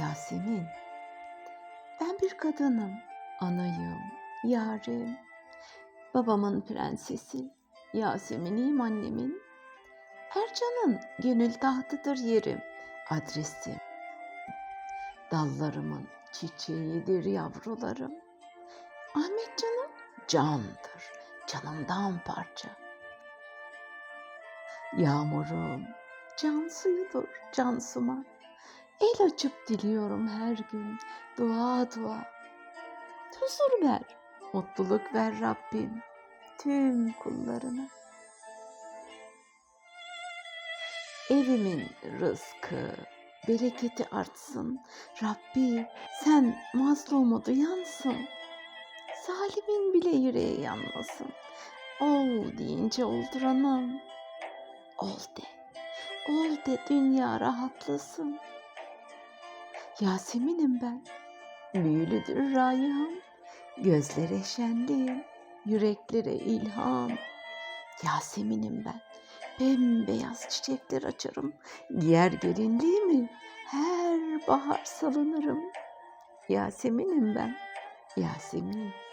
Yasemin. Ben bir kadınım, anayım, yarim. Babamın prensesi, Yasemin'iyim annemin. Ercan'ın gönül tahtıdır yerim, adresim. Dallarımın çiçeğidir yavrularım. Ahmet canım candır, canımdan parça. Yağmurum can suyudur cansıma. El açıp diliyorum her gün dua dua. Huzur ver, mutluluk ver Rabbim tüm kullarına. Evimin rızkı, bereketi artsın. Rabbi sen mazlumu duyansın. Zalimin bile yüreği yanmasın. Ol deyince olduranım. Ol de, ol de dünya rahatlasın. Yasemin'im ben, büyülüdür rayam, gözlere şenliğim, yüreklere ilham. Yasemin'im ben, bembeyaz çiçekler açarım, giyer gelinliğimi, her bahar salınırım. Yasemin'im ben, Yasemin.